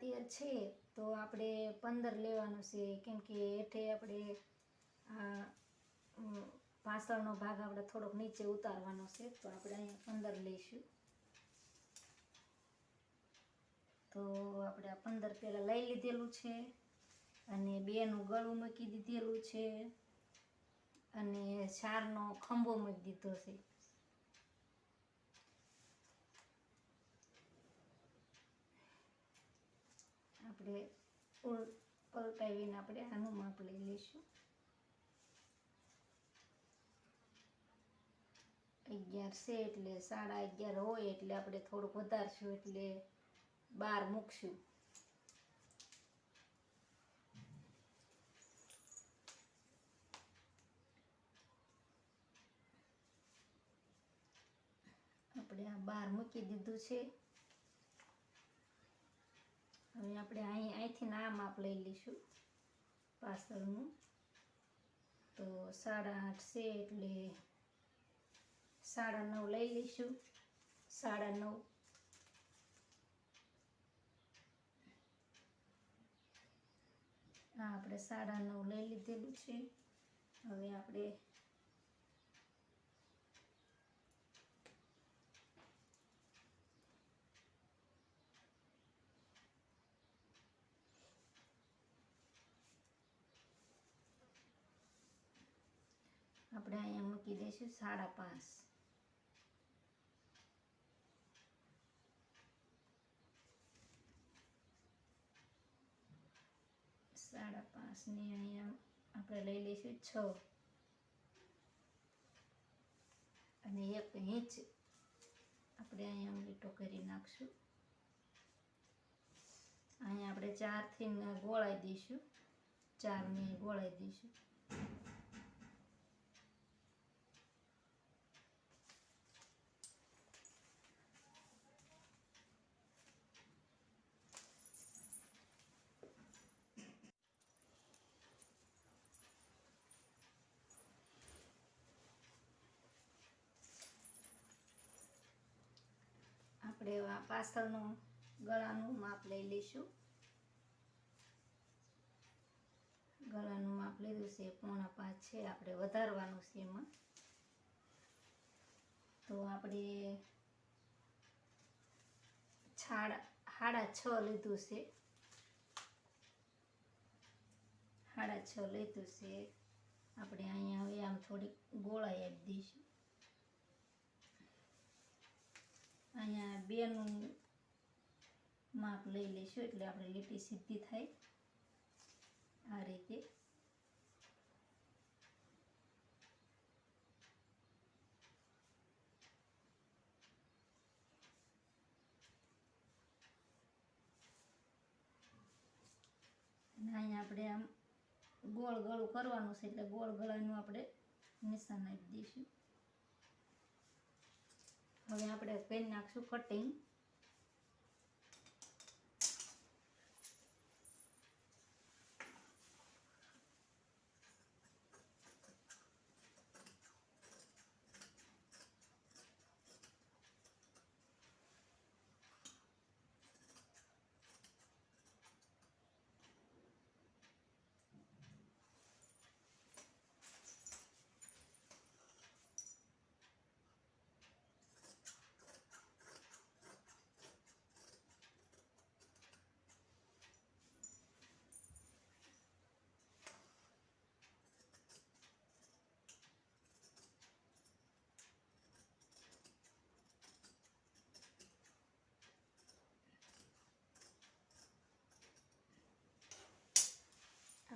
તેર છે તો આપણે પંદર લેવાનું છે. કેમ કે હેઠે આપણે અમ, ભાગ આપણે થોડોક નીચે ઉતારવાનો છે તો આપણે અહીંયા પંદર લઈશું. તો આપણે આ પંદર પહેલાં લઈ લીધેલું છે અને બેનું ગળું મૂકી દીધેલું છે અને ચારનો ખંભો મૂકી દીધો છે. આપણે પલટાવીને આપણે આનું માપ લઈ લઈશું. અગિયાર છે એટલે સાડા અગિયાર હોય એટલે આપણે થોડુંક વધારશું એટલે બાર મૂકશું. આપણે આ બાર મૂકી દીધું છે. હવે આપણે અહીં, અહીંથી આ માપ લઈ લઈશું પાછળનું તો સાડા આઠ છે એટલે સાડા નવ લઈ લઈશું. સાડા નવ. હા, આપણે સાડા નવ લઈ લીધેલું છે. હવે આપણે આપણે અહીંયા મૂકી દઈશું સાડા પાંચ. સાડા પાંચની અહીંયા આપણે લઈ લઈશું છ. અને એક ઇંચ આપણે અહીંયા લીટો કરી નાખશું. અહીંયા આપણે ચારથી ગોળાઈ દઈશું. ચારની ગોળાઈ દઈશું. આ પાછળનું ગળાનું માપ લઈ લઈશું. ગળાનું માપ લીધું છે, પોણા પાંચ છે, આપણે વધારવાનું છે એમાં. તો આપણે છાડા સાડા છ લીધું છે. સાડા છ લીધું છે. આપણે અહીંયા હવે આમ થોડીક ગોળાઈ આપી દઈશું. અહીંયા બેનું માપ લઈ લઈશું એટલે આપણે લીટી સીધી થાય આ રીતે. અહીંયા આપણે આમ ગોળ ગળું કરવાનું છે એટલે ગોળ ગળાનું આપણે નિશાન આપી દઈશું. હવે આપણે કરી નાખશું કટિંગ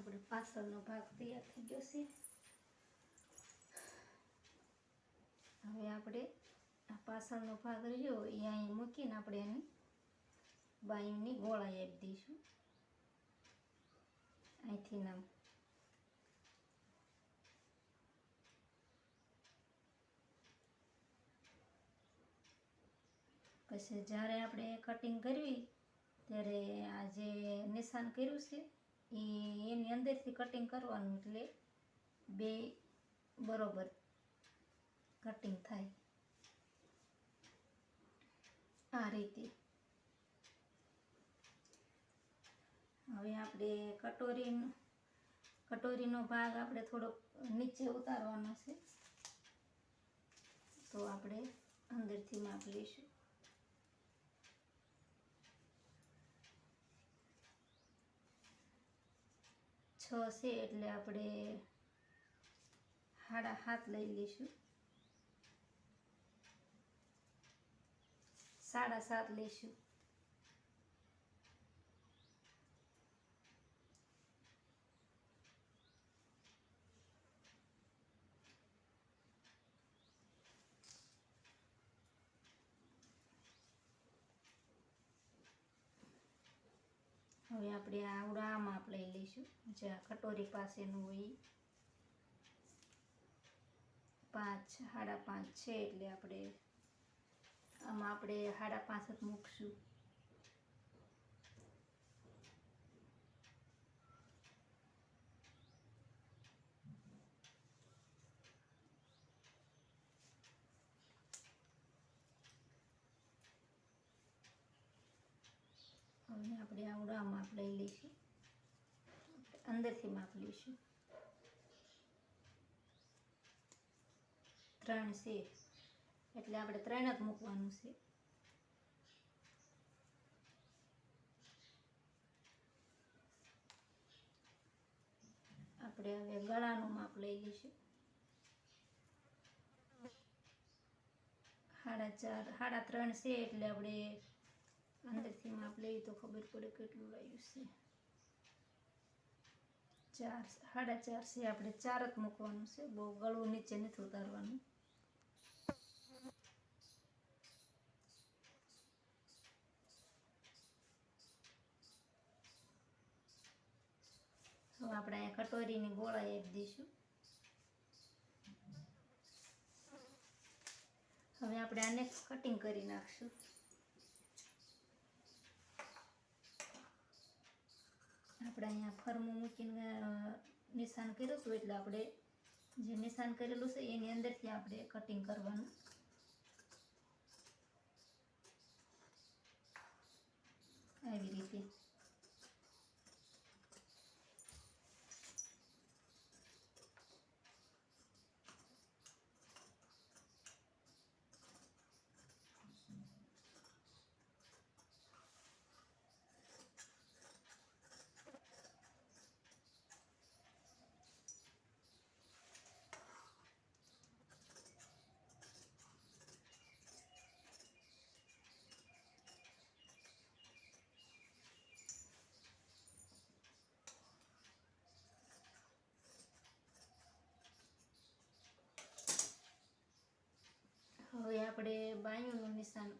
આપણે પાછળનો ભાગ તૈયાર થઈ ગયો છે. હવે આપણે આ પાછળનો ભાગ રહ્યો એ અહીં મૂકીને આપણે એની બાયુની ગોળાઈ આપી દઈશું. અહીંથી નામ. પછી જ્યારે આપણે કટિંગ કરવી, ત્યારે આ જે નિશાન કર્યું છે એ એની અંદરથી કટિંગ કરવાનું એટલે બે બરોબર કટિંગ થાય. આ રીતે. હવે આપણે કટોરી કટોરીનો ભાગ આપણે થોડોક નીચે ઉતારવાનો છે. તો આપણે અંદરથી માપ લઈશું. છ છે એટલે આપણે હાડા હાથ લઈ લઈશું. સાડા સાત લઈશું હવે આપણે આવડા માપ લઈ લઈશું. જે કટોરી પાસેનું હોય પાંચ, સાડા પાંચ છે એટલે આપણે આમાં આપણે સાડા પાંચ જ મૂકશું હવે આપણે આવડા માપ લઈ લઈશું. અંદરથી માપ લઈશું. ત્રણ છે. એટલે આપણે ત્રણ જ મૂકવાનું છે. આપણે હવે ગળાનું માપ લઈ લઈશું. સાડા ચાર, સાડા ત્રણ છે એટલે આપણે અંદરથી માપ લઈએ તો ખબર પડે કેટલું લાવ્યું છે. ચાર સાડા ચાર છે, આપણે ચાર જ મૂકવાનું છે. બહુ ગળું નીચે નથી ઉતારવાનું. હવે આપણે અહીંયા કટોરીની ગોળા આપી દઈશું. હવે આપણે આને કટિંગ કરી નાખશું. આપણે અહીંયા ફરમું મૂકીને નિશાન કર્યું હતું, એટલે આપણે જે નિશાન કરેલું છે, એની અંદરથી આપણે કટિંગ કરવાનું. આવી રીતે. હવે આપણે બાયુનું નિશાન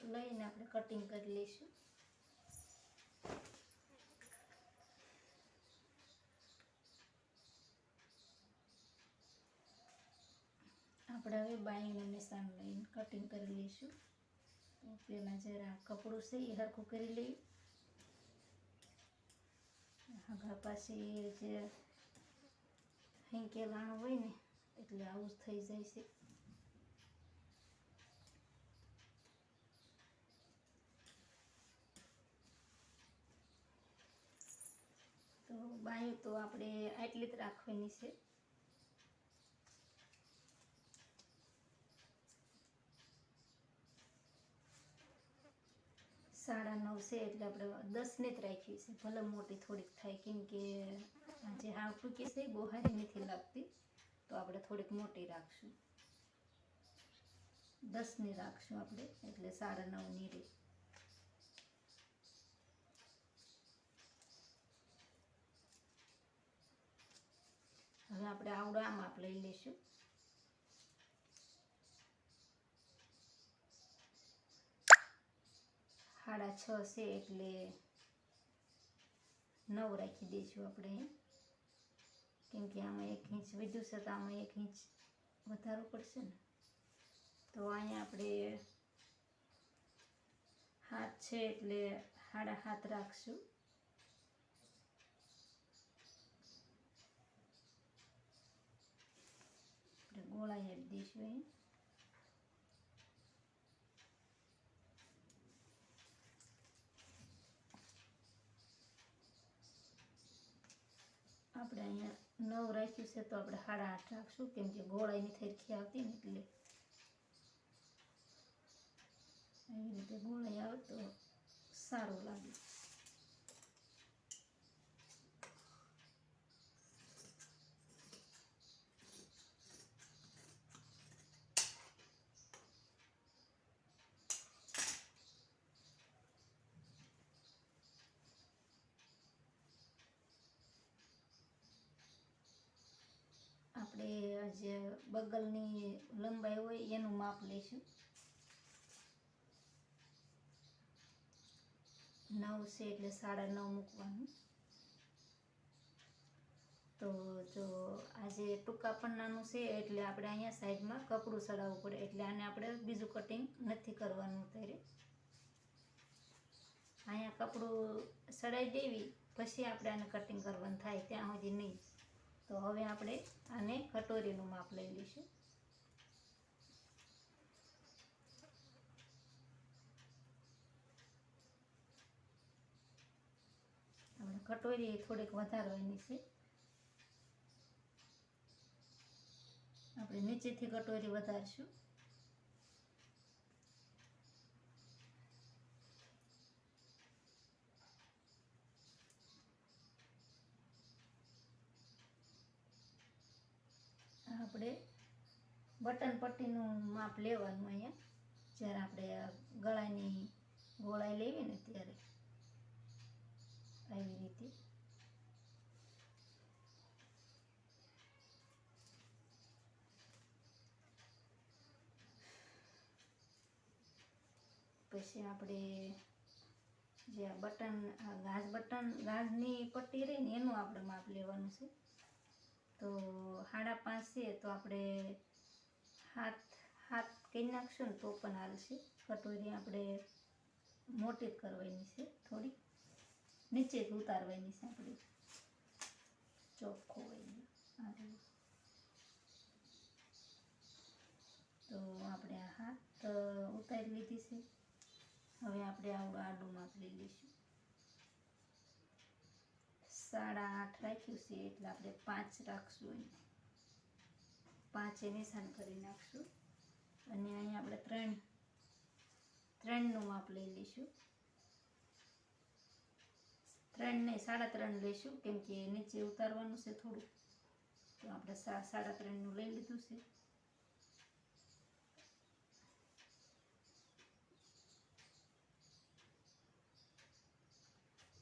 લઈને આપણે કટિંગ કરી લઈશું. આપણે હવે બાયુનું નિશાન લઈને કટિંગ કરી લઈશું. એમાં જરા કપડું છે એ હરખું કરી લઈએ. આગા પાસે જે હિંકેલાણું હોય ને, એટલે આવું જ થઈ જાય છે તો બાયું તો આપણે આટલી જ રાખવાની છે. સાડા નવ છે એટલે આપણે દસને જ રાખીએ છીએ. ભલે મોટી થોડીક થાય, કેમ કે જે હાવ ટૂંકી છે એ બહુ હારી નથી લાગતી. તો આપણે થોડીક મોટી રાખશું. દસની રાખશું આપણે, એટલે સાડા નવની રહે હવે આપણે આવડો આ માપ લઈ લઈશું. સાડા છ છે એટલે નવ રાખી દઈશું આપણે. કેમ કે આમાં એક ઇંચ વધ્યું છે તો આમાં એક ઇંચ વધારવું પડશે ને. તો અહીંયા આપણે હાથ છે એટલે સાડા હાથ રાખશું. આપણે ગોળાઈ આપી દઈશું આપણે અહીંયા નવ રાખ્યું છે તો આપણે સાડા આઠ રાખશું, કેમ કે ગોળાઈની થરખી આવતી ને એટલે. એવી રીતે ગોળાઈ આવે તો સારું લાગે. આપણે જે બગલની લંબાઈ હોય એનું માપ લઈશું. નવ છે એટલે સાડા નવ મૂકવાનું. તો જો આજે ટૂંકા પન્નાનું છે એટલે આપણે અહીંયા સાઈડમાં કપડું ચડાવવું પડે. એટલે આને આપણે બીજું કટિંગ નથી કરવાનું ત્યારે અહીંયા કપડું સડાઈ દેવી, પછી આપણે આને કટિંગ કરવાનું થાય, ત્યાં સુધી નહીં. તો હવે આપણે આને કટોરીનું માપ લઈ લઈશું. આપણે કટોરી થોડીક વધારવાની છે. આપણે નીચેથી કટોરી વધારશું આપણે બટન પટ્ટીનું માપ લેવાનું અહીંયા. જ્યારે આપણે ગળાની ગોળાઈ લેવી ને ત્યારે આવી રીતે. પછી આપણે જે આ બટન ગાજ બટન ગાજની પટ્ટી રહી ને એનું આપણે માપ લેવાનું છે. તો સાડા પાંચ છે, તો આપણે હાથ હાથ કરી નાખશું ને તો પણ હાલશે કટોરી આપણે મોટી કરવાની છે થોડી. નીચે ઉતારવાની છે આપણે. ચોખ્ખો હોય તો આપણે આ હાથ ઉતારી લીધી છે. હવે આપણે આવું આડું માપ લઈ લઈશું. સાડા આઠ રાખ્યું છે એટલે આપણે પાંચ રાખશું અહીં પાંચે નિશાન કરી નાખશું. અને અહીંયા આપણે ત્રણ, ત્રણનું માપ લઈ લઈશું. ત્રણ નહીં સાડા ત્રણ લઈશું, કેમ કે નીચે ઉતારવાનું છે થોડું. તો આપણે સાડા ત્રણનું લઈ લીધું છે.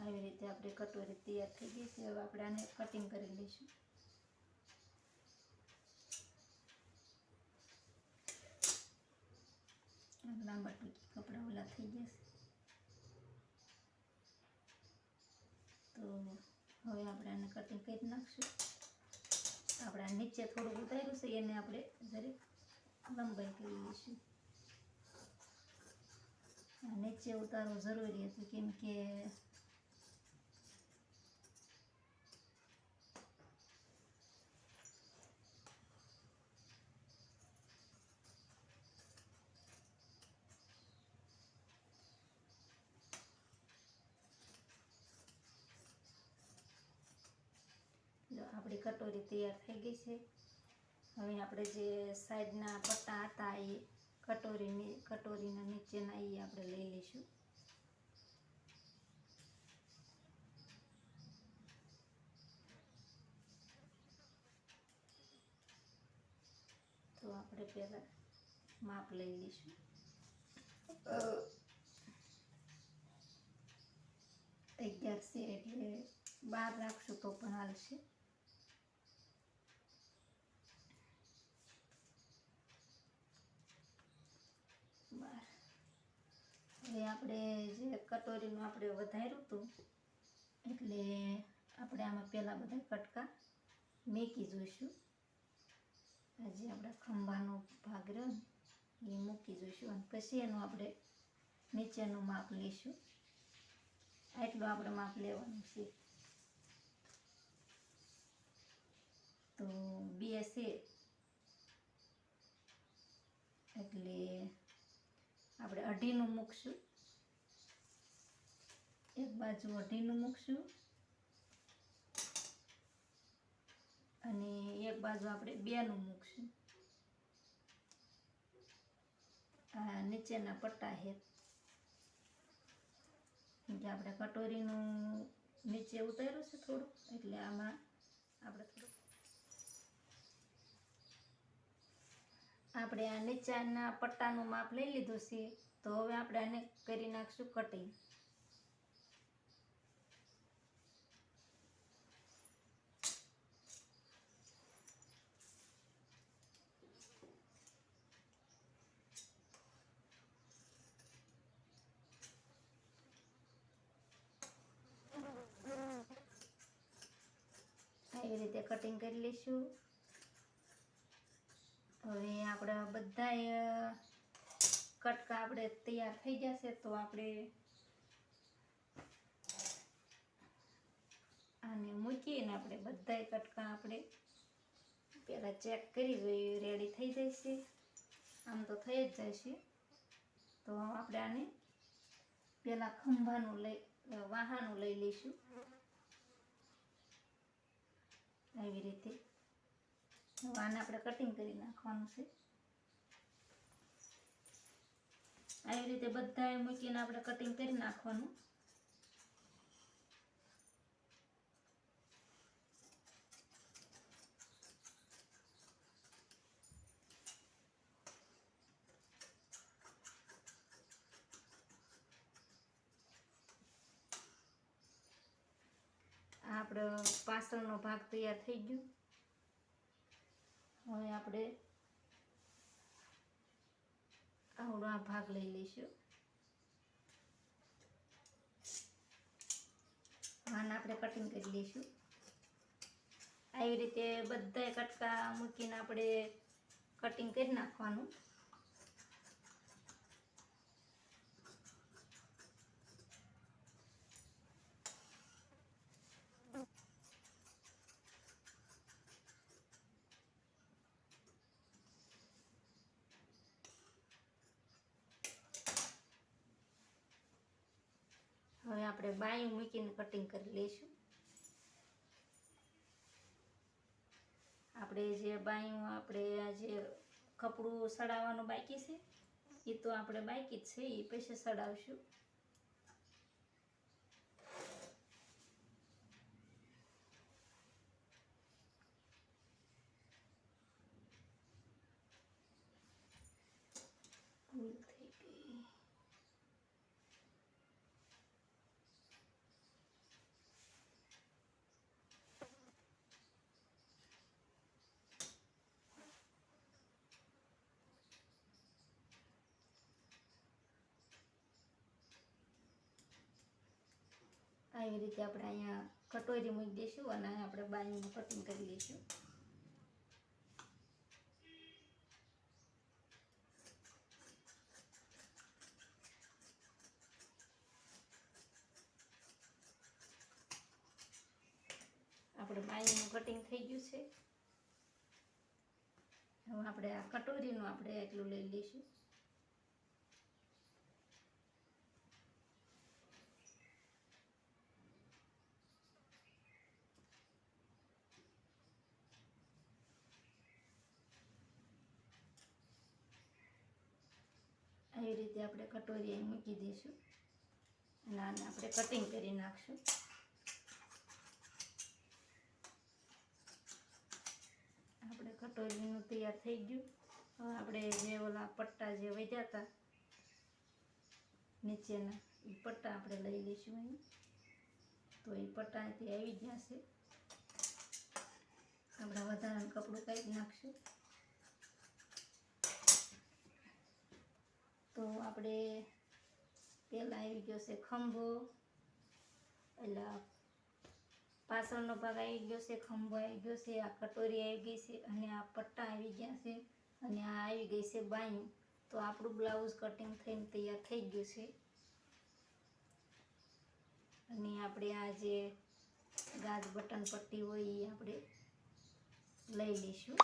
આવી રીતે આપણે કટોરી તૈયાર થઈ ગઈ છે. હવે આપણે આને કટિંગ કરી લઈશું આ લાંબા ટૂંકી કપડાં ઓલા થઈ જશે. તો હવે આપણે આને કટિંગ કરી નાખશું. આપણે નીચે થોડુંક ઉતાર્યું છે, એને આપણે જરીક લંબાઈ કરી લઈશું. નીચે ઉતારવું જરૂરી હતું કેમ કે જો આપણી કટોરી તૈયાર થઈ ગઈ છે. હવે આપણે જે સાઈડના પટ્ટા હતા એ કટોરીની કટોરીના નીચેના એ આપણે લઈ લઈશું. તો આપણે પહેલાં માપ લઈ લઈશું. અગિયાર છે એટલે બાર રાખશું તો પણ હાલશે બાર હવે આપણે જે કટોરીનું આપણે વધાર્યું હતું, એટલે આપણે આમાં પહેલાં બધા કટકા મેકી જોઈશું. આજે આપણા ખંભાનો ભાગ રહ્યો ને, એ મૂકી જોઈશું અને પછી એનું આપણે નીચેનું માપ લઈશું. આટલું આપણે માપ લેવાનું છે. તો બે છે. એટલે આપણે અઢીનું મૂકશું. એક બાજુ અઢીનું મૂકશું. અને એક બાજુ આપણે બેનું મૂકશું. આ નીચેના પટ્ટા હેત આપણે કટોરીનું નીચે ઉતાર્યું છે થોડું એટલે આમાં આપણે થોડું આપણે આ નીચાના પટ્ટાનું માપ લઈ લીધું છે, તો હવે આપણે આને કરી નાખશું કટિંગ આવી રીતે કટિંગ કરી લઈશું. હવે આપણા બધાય કટકા આપણે તૈયાર થઈ જશે તો આપણે આને મૂકીને આપણે બધાય કટકા આપણે પહેલાં ચેક કરી જોઈએ રેડી થઈ જશે. આમ તો થઈ જ જશે. તો આપણે આને પહેલાં ખંભાનું લઈ વાહાનું લઈ લઈશું. આવી રીતે. આને આપણે કટિંગ કરી નાખવાનું છે. આવી રીતે બધાએ મૂકીને આપણે કટિંગ કરી નાખવાનું. આપણો પાસળનો ભાગ તૈયાર થઈ ગયો. હવે આપણે આવડો આ ભાગ લઈ લઈશું. આને આપણે કટિંગ કરી લઈશું. આવી રીતે બધાય કટકા મૂકીને આપણે કટિંગ કરી નાખવાનું હવે આપણે મૂકીને કટિંગ કરી લઈશું. આપણે જે બાયું, આપણે જે કપડું સડાવવાનું બાકી છે એ તો આપણે બાકી જ છે એ પછી સડાવશું ભૂલ થઈ ગઈ આવી રીતે આપણે અહીંયા કટોરી મૂકી દઈશું અને આપણે બાજુનું કટિંગ કરી લઈશું. આપણે બાજુનું કટિંગ થઈ ગયું છે. હવે આપણે આ કટોરીનું આપણે એટલું લઈ લઈશું. આપણે કટોરી મૂકી દઈશું. અને આને આપણે કટિંગ કરી નાખશું. આપણે કટોરીનું તૈયાર થઈ ગયું. હવે આપણે જે ઓલા પટ્ટા જે વધ્યા હતા, નીચેના, એ પટ્ટા આપણે લઈ લઈશું અહીં. તો એ પટ્ટા અહીંથી આવી ગયા છે. આપણે વધારાનું કપડું કાઢી નાખશું. તો આપણે પહેલાં આવી ગયો છે ખંભો. એટલે પાછળનો ભાગ આવી ગયો છે, ખંભો આવી ગયો છે, આ કટોરી આવી ગઈ છે અને આ પટ્ટા આવી ગયા છે અને આ આવી ગઈ છે બાયું. તો આપણું બ્લાઉઝ કટિંગ થઈને તૈયાર થઈ ગયું છે. અને આપણે આ જે ગાજ બટન પટ્ટી હોય એ આપણે લઈ લઈશું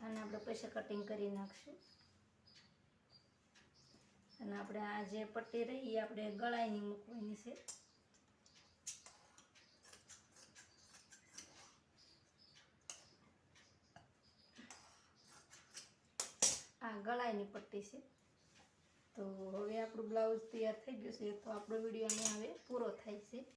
અને આપણે પૈસા કટિંગ કરી નાખશું. અને આપણે આ જે પટ્ટી રહી એ આપણે ગળાઈની મૂકવાની છે. આ ગળાઈની પટ્ટી છે. તો હવે આપણું બ્લાઉઝ તૈયાર થઈ ગયું છે, તો આપણો વીડિયો અહીં હવે પૂરો થાય છે.